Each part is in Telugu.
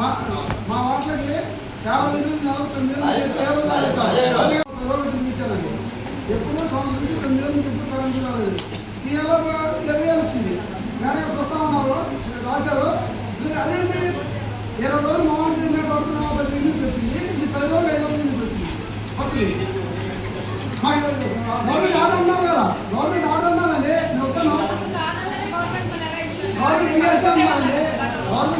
మా మా వాటికి యాభై నుండి నలభై తొమ్మిది రోజులు తిరిగించానండి ఎప్పుడో సంవత్సరం నుంచి తొమ్మిది వేలు ఎప్పుడు కరెన్సీ రాలేదు. ఈ నెల ఇరవై వేలు వచ్చింది. మేడం చూస్తా ఉన్నారు? రాశారు. అదే ఇరవై రోజులు మామూలుగా మేము పడుతున్నాం పది యూనిట్లు వచ్చింది. ఇది పది రోజులు ఐదు వందల యూనిట్లు వచ్చింది? కొత్తది గవర్నమెంట్ ఆర్డర్ అన్నారు కదా. గవర్నమెంట్ ఆర్డర్ అన్నారండి. చెప్తాను గవర్నమెంట్ చేస్తాను మరి గవర్నమెంట్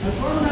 That's